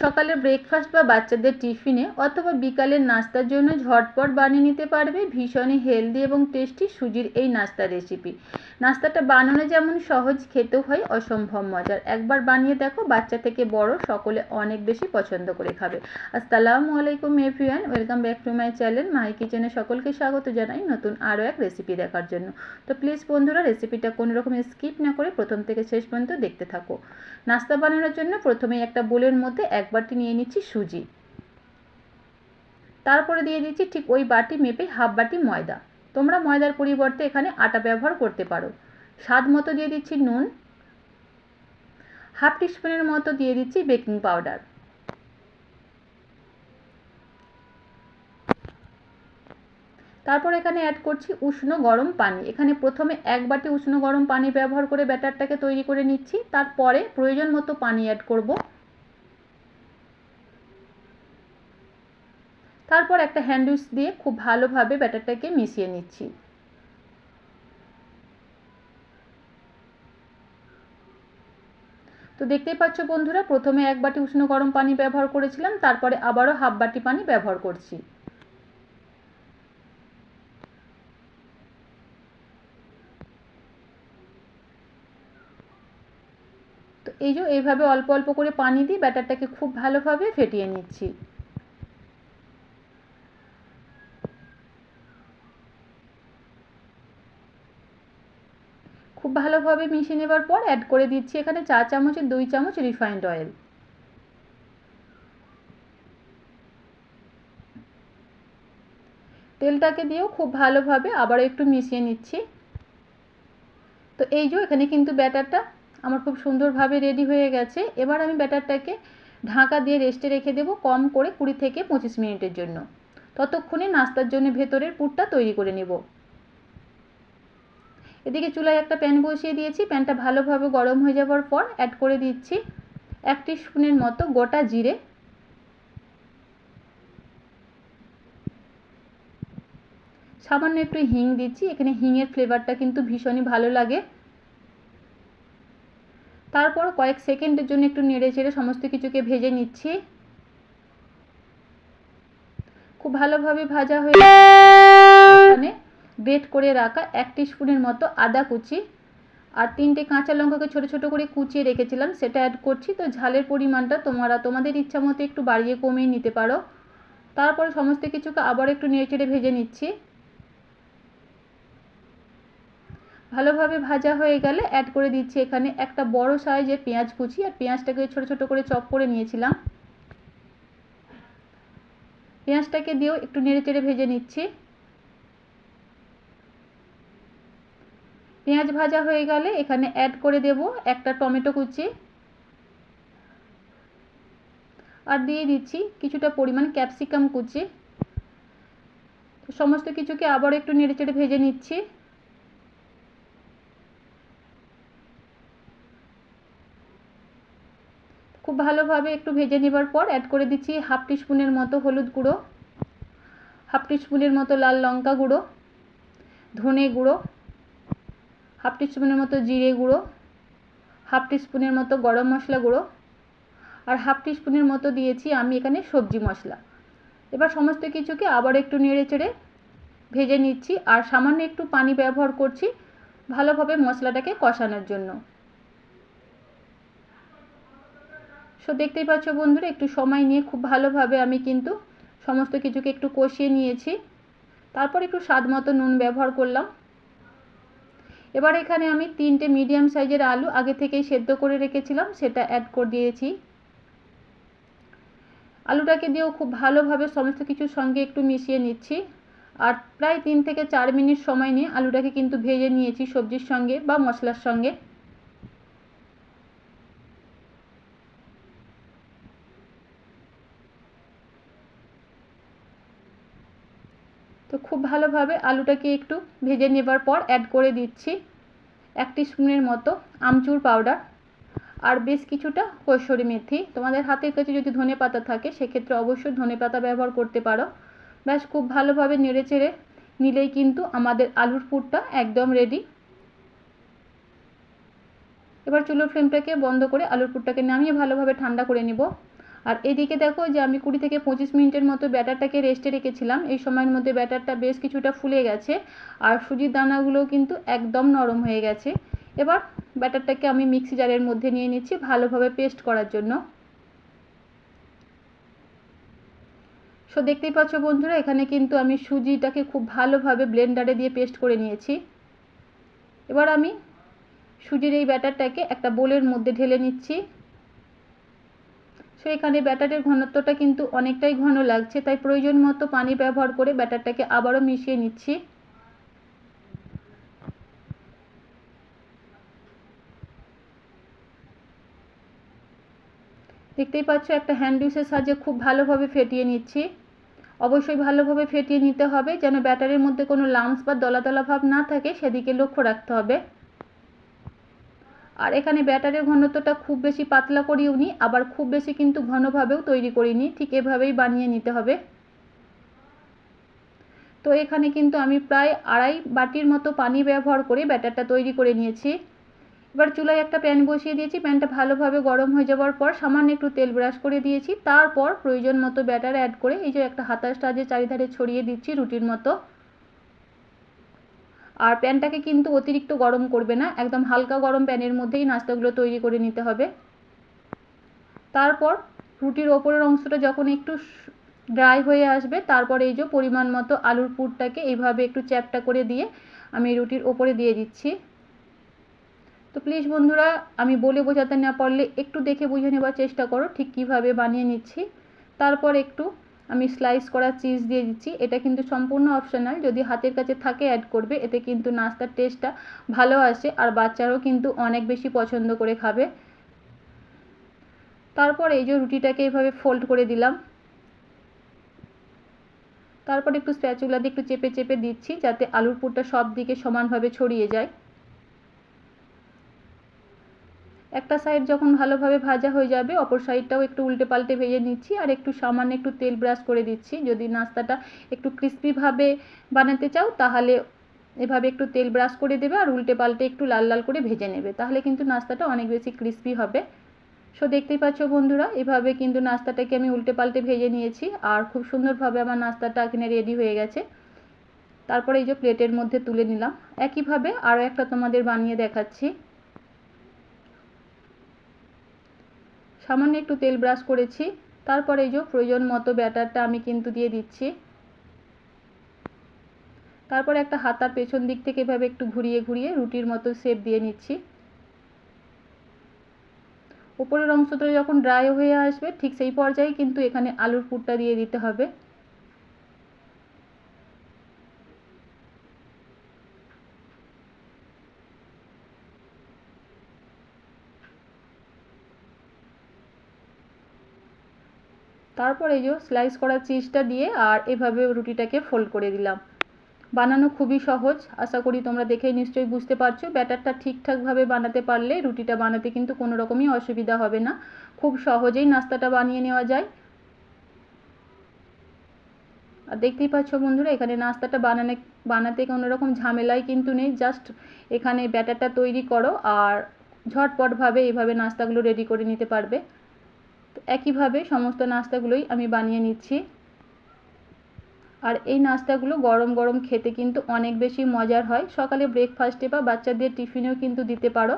সকালে ব্রেকফাস্ট বা বাচ্চাদের টিফিনে অথবা বিকালের নাস্তার জন্য ঝটপট বানিয়ে নিতে পারবে ভীষণই হেলদি এবং টেস্টি সুজির এই নাস্তা রেসিপি নাস্তাটা বানানো যেমন সহজ, খেতেও হয় অসম্ভব মজার। একবার বানিয়ে দেখো, বাচ্চা থেকে বড় সকলে অনেক বেশি পছন্দ করে খাবে। আসসালামু আলাইকুম everyone, welcome back to my channel. My কিচেনে সকলকে স্বাগত জানাই নতুন আরও এক রেসিপি দেখার জন্য। তো প্লিজ বন্ধুরা রেসিপিটা কোনো রকম স্কিপ না করে প্রথম থেকে শেষ পর্যন্ত দেখতে থাকো। নাস্তা বানানোর জন্য প্রথমেই একটা বোলের মধ্যে এক বাটি নিয়ে নিচ্ছি সুজি। তারপরে দিয়ে দিচ্ছি ঠিক ওই বাটি মেপে হাফ বাটি ময়দা। তোমরা ময়দার পরিবর্তে এখানে আটা ব্যবহার করতে পারো। স্বাদ মতো দিয়ে দিচ্ছি নুন। হাফ টিস্পুনের মতো দিয়ে দিচ্ছি বেকিং পাউডার। তারপর এখানে অ্যাড করছি উষ্ণ গরম পানি। এখানে প্রথমে এক বাটি উষ্ণ গরম পানি ব্যবহার করে ব্যাটারটাকে তৈরি করে নিচ্ছি। তারপরে প্রয়োজন মতো পানি অ্যাড করব। তারপর একটা হ্যান্ডউইচ দিয়ে খুব ভালোভাবে ব্যাটারটাকে মিশিয়ে নিচ্ছি। তো দেখতেই পাচ্ছ বন্ধুরা, প্রথমে এক বাটি উষ্ণ গরম পানি ব্যবহার করেছিলাম, তারপরে আবারও হাফ বাটি পানি ব্যবহার করছি। তো এই যে এইভাবে অল্প অল্প করে পানি দিয়ে ব্যাটারটাকে খুব ভালোভাবে ফেটিয়ে নিচ্ছি খুব ভালোভাবে মিশিয়ে নেবার পর অ্যাড করে দিচ্ছি এখানে চা চামচের দুই চামচ রিফাইন্ড অয়েল তেলটাকে দিয়েও খুব ভালোভাবে আবারও একটু মিশিয়ে নিচ্ছি। তো এই যে এখানে কিন্তু ব্যাটারটা আমার খুব সুন্দরভাবে রেডি হয়ে গেছে। এবার আমি ব্যাটারটাকে ঢাকা দিয়ে রেস্টে রেখে দেবো কম করে কুড়ি থেকে পঁচিশ মিনিটের জন্য। ততক্ষণে নাস্তার জন্য ভেতরের পুরটা তৈরি করে নেব। এদিকে চুলায় একটা প্যান বসিয়ে দিয়েছি। প্যানটা ভালোভাবে গরম হয়ে যাওয়ার পর অ্যাড করে দিচ্ছি এক স্পুনের মতো গোটা জিরে। সামান্য একটু হিং দিচ্ছি। এখানে হিংয়ের ফ্লেভারটা কিন্তু ভীষণই ভালো লাগে। তারপর কয়েক সেকেন্ডের জন্য একটু নেড়ে চেড়ে সমস্ত কিছুকে ভেজে নিচ্ছি। খুব ভালোভাবে ভাজা হয়ে এখানে গ্রেট করে রাখা এক স্পুনের মতো আদা কুচি আর তিনটে কাঁচা লঙ্কাকে ছোটো ছোটো করে কুচিয়ে রেখেছিলাম, সেটা অ্যাড করছি। তো ঝালের পরিমাণটা তোমরা, তোমাদের ইচ্ছা মতো একটু বাড়িয়ে কমিয়ে নিতে পারো। তারপরে সমস্ত কিছুকে আবার একটু নেড়ে চেড়ে ভেজে নিচ্ছি। ভালোভাবে ভাজা হয়ে গেলে অ্যাড করে দিচ্ছি এখানে একটা বড় সাইজের পেঁয়াজ কুচি। আর পেঁয়াজটাকে ছোট ছোট করে চপ করে নিয়েছিলাম। পেঁয়াজটাকে দিয়েও একটু নেড়ে চেড়ে ভেজে নিচ্ছি। পেঁয়াজ ভাজা হয়ে গেলে এখানে অ্যাড করে দেব একটা টমেটো কুচি। আর দিয়ে দিচ্ছি কিছুটা পরিমাণ ক্যাপসিকাম কুচি। সমস্ত কিছুকে আবার একটু নেড়ে চেড়ে ভেজে নিচ্ছি। খুব ভালোভাবে একটু ভেজে নেবার পর অ্যাড করে দিচ্ছি হাফ টিস্পুনের মতো হলুদ গুঁড়ো, হাফ টিস্পুনের মতো লাল লঙ্কা গুঁড়ো, ধনে গুঁড়ো। হাফ টিস্পুনের মতো জিরে গুঁড়ো, হাফ টিস্পুনের মতো গরম মশলা গুঁড়ো আর হাফ টিস্পুনের মতো দিয়েছি আমি এখানে সবজি মশলা। এবার সমস্ত কিছুকে আবার একটু নেড়ে চেড়ে ভেজে নিচ্ছি আর সামান্য একটু পানি ব্যবহার করছি ভালোভাবে মশলাটাকে কষানোর জন্য। সো দেখতেই পাচ্ছ বন্ধুরা, একটু সময় নিয়ে খুব ভালোভাবে আমি কিন্তু সমস্ত কিছুকে একটু কষিয়ে নিয়েছি। তারপর একটু স্বাদ মতো নুন ব্যবহার করলাম। এবার এখানে আমি তিনটে মিডিয়াম সাইজের আলু আগে থেকেই সেদ্ধ করে রেখেছিলাম, সেটা অ্যাড করে দিয়েছি। আলুটাকে দিয়েও খুব ভালোভাবে সমস্ত কিছুর সঙ্গে একটু মিশিয়ে নিচ্ছি। আর প্রায় তিন থেকে চার মিনিট সময় নিয়ে আলুটাকে কিন্তু ভেজে নিয়েছি সবজির সঙ্গে বা মশলার সঙ্গে তো খুব ভালোভাবে আলুটাকে একটু ভেজে নেবার পর অ্যাড করে দিচ্ছি এক স্পুনের মতো আমচুর পাউডার আর বেশ কিছুটা কসুরি মেথি। তোমাদের হাতের কাছে যদি ধনে পাতা থাকে, সেক্ষেত্রে অবশ্যই ধনে পাতা ব্যবহার করতে পারো। ব্যাস, খুব ভালোভাবে নেড়ে চেড়ে নিলেই কিন্তু আমাদের আলুর পুরটা একদম রেডি এবার চুলোর ফ্লেমটাকে বন্ধ করে আলুর পুরটাকে নামিয়ে ভালোভাবে ঠান্ডা করে নিব। আর এদিকে দেখো যে আমি কুড়ি থেকে পঁচিশ মিনিটের মতো ব্যাটারটাকে রেস্টে রেখেছিলাম। এই সময়ের মধ্যে ব্যাটারটা বেশ কিছুটা ফুলে গেছে আর সুজির দানাগুলোও কিন্তু একদম নরম হয়ে গেছে। এবার ব্যাটারটাকে আমি মিক্সি জারের মধ্যে নিয়ে নিচ্ছি ভালোভাবে পেস্ট করার জন্য। সো দেখতেই পাচ্ছ বন্ধুরা, এখানে কিন্তু আমি সুজিটাকে খুব ভালোভাবে ব্লেন্ডারে দিয়ে পেস্ট করে নিয়েছি। এবার আমি সুজির এই ব্যাটারটাকে একটা বোলের মধ্যে ঢেলে নিচ্ছি। সো এখানে ব্যাটারের ঘনত্বটা কিন্তু অনেকটাই ঘন লাগছে, তাই প্রয়োজন মতো পানি ব্যবহার করে ব্যাটারটাকে আবারও মিশিয়ে নিচ্ছি। দেখতেই পাচ্ছ, একটা হ্যান্ড ডিউসের সাহায্যে খুব ভালোভাবে ফেটিয়ে নিচ্ছি। অবশ্যই ভালোভাবে ফেটিয়ে নিতে হবে, যেন ব্যাটারের মধ্যে কোনো লামস বা দলা দলা ভাব না থাকে, সেদিকে লক্ষ্য রাখতে হবে। আর এখানে ব্যাটারের ঘনত্বটা খুব বেশি পাতলা করিও নি, আবার খুব বেশি কিন্তু ঘনভাবেও তৈরি করিনি ঠিক এভাবেই বানিয়ে নিতে হবে। তো এখানে কিন্তু আমি প্রায় আড়াই বাটির মতো পানি ব্যবহার করে ব্যাটারটা তৈরি করে নিয়েছি। এবার চুলায় একটা প্যান বসিয়ে দিয়েছি, প্যানটা ভালোভাবে গরম হয়ে যাওয়ার পর সামান্য একটু তেল ব্রাশ করে দিয়েছি, তারপর প্রয়োজন মতো ব্যাটার অ্যাড করে এই যে একটা হাতার সাহায্যে চারিধারে ছড়িয়ে দিচ্ছি রুটির মতো। আর প্যানটাকে কিন্তু অতিরিক্ত গরম করবে না, একদম হালকা গরম প্যানের মধ্যেই নাস্তাগুলো তৈরি করে নিতে হবে। তারপর রুটির ওপরের অংশটা যখন একটু ড্রাই হয়ে আসবে, তারপর এই যে পরিমাণ মতো আলুর পুরটাকে এইভাবে একটু চ্যাপটা করে দিয়ে আমি রুটির ওপরে দিয়ে দিচ্ছি। তো প্লিজ বন্ধুরা, আমি বলে বোঝাতে না পারলে একটু দেখে বুঝে নেবার চেষ্টা করো, ঠিক কীভাবে বানিয়ে নিচ্ছি। তারপর একটু আমি স্লাইস করা চিজ দিয়ে দিচ্ছি। এটা কিন্তু সম্পূর্ণ অপশনাল যদি হাতের কাছে থাকে অ্যাড করবে, এতে কিন্তু নাস্তার টেস্টটা ভালো আসে আর বাচ্চারাও কিন্তু অনেক বেশি পছন্দ করে খাবে। তারপর এই যে রুটিটাকে এভাবে ফোল্ড করে দিলাম। তারপর একটু স্প্যাচুলা দিয়ে একটু চেপে চেপে দিচ্ছি, যাতে আলুর পুরটা সব দিকে সমানভাবে ছড়িয়ে যায়। একটা সাইড যখন ভালোভাবে ভাজা হয়ে যাবে, অপর সাইডটাও একটু উল্টে পাল্টে ভেজে নিচ্ছি আর একটু সামান্য একটু তেল ব্রাশ করে দিচ্ছি। যদি নাস্তাটা একটু ক্রিস্পিভাবে বানাতে চাও, তাহলে এভাবে একটু তেল ব্রাশ করে দেবে আর উল্টে পাল্টে একটু লাল লাল করে ভেজে নেবে। তাহলে কিন্তু নাস্তাটা অনেক বেশি ক্রিস্পি হবে। সো দেখতেই পাচ্ছ বন্ধুরা, এভাবে কিন্তু নাস্তাটাকে আমি উল্টে পাল্টে ভেজে নিয়েছি আর খুব সুন্দরভাবে আমার নাস্তাটা এখানে রেডি হয়ে গেছে। তারপরে এই যে প্লেটের মধ্যে তুলে নিলাম। একইভাবে আরও একটা তোমাদের বানিয়ে দেখাচ্ছি। সামান্য একটু তেল ব্রাশ করেছি। তারপরে এই যে প্রয়োজন মতো ব্যাটারটা আমি কিন্তু দিয়ে দিচ্ছি। তারপরে একটা হাতার পেছন দিক থেকে এভাবে একটু ঘুরিয়ে ঘুরিয়ে রুটির মতো শেপ দিয়ে নিচ্ছি। উপরের অংশটা যখন ড্রাই হয়ে আসবে, ঠিক সেই পর্যায়ে কিন্তু এখানে আলুর পুরটা দিয়ে দিতে হবে। তারপর এই যে স্লাইস করা চিজটা দিয়ে আর এভাবে রুটিটাকে ফোল্ড করে দিলাম। বানানো খুবই সহজ, আশা করি তোমরা দেখেই নিশ্চয়ই বুঝতে পারছ। ব্যাটারটা ঠিকঠাকভাবে বানাতে পারলে রুটিটা বানাতে কিন্তু কোনো রকমই অসুবিধা হবে না। খুব সহজেই নাস্তাটা বানিয়ে নেওয়া যায়। আর দেখতেই পাচ্ছ বন্ধুরা, এখানে নাস্তাটা বানানে, বানাতে কোনো রকম ঝামেলাই কিন্তু নেই। জাস্ট এখানে ব্যাটারটা তৈরি করো আর ঝটপটভাবে এইভাবে নাস্তাগুলো রেডি করে নিতে পারবে। একইভাবে সমস্ত নাস্তাগুলোই আমি বানিয়ে নিচ্ছি। আর এই নাস্তাগুলো গরম গরম খেতে কিন্তু অনেক বেশি মজার হয়। সকালে ব্রেকফাস্টে বা বাচ্চাদের টিফিনেও কিন্তু দিতে পারো।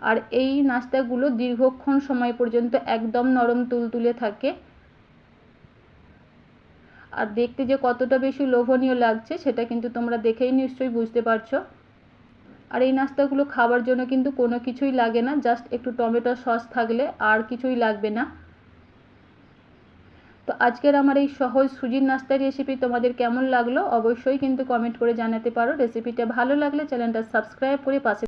আর এই নাস্তাগুলো দীর্ঘক্ষণ সময় পর্যন্ত একদম নরম তুলতুলে থাকে। আর দেখতে যে কতটা বেশি লোভনীয় লাগছে, সেটা কিন্তু তোমরা দেখেই নিশ্চয়ই বুঝতে পারছ। আর এই নাস্তাগুলো খাবার জন্য কিন্তু কোনো কিছুই লাগে না, জাস্ট একটু টমেটো সস থাকলে আর কিছুই লাগবে না। তো আজকের আমার এই সহজ সুজির নাস্তার রেসিপি তোমাদের কেমন লাগল? অবশ্যই কিন্তু কমেন্ট করে জানাতে পারো। রেসিপিটা ভালো লাগলে চ্যানেলটা সাবস্ক্রাইব করে পাশে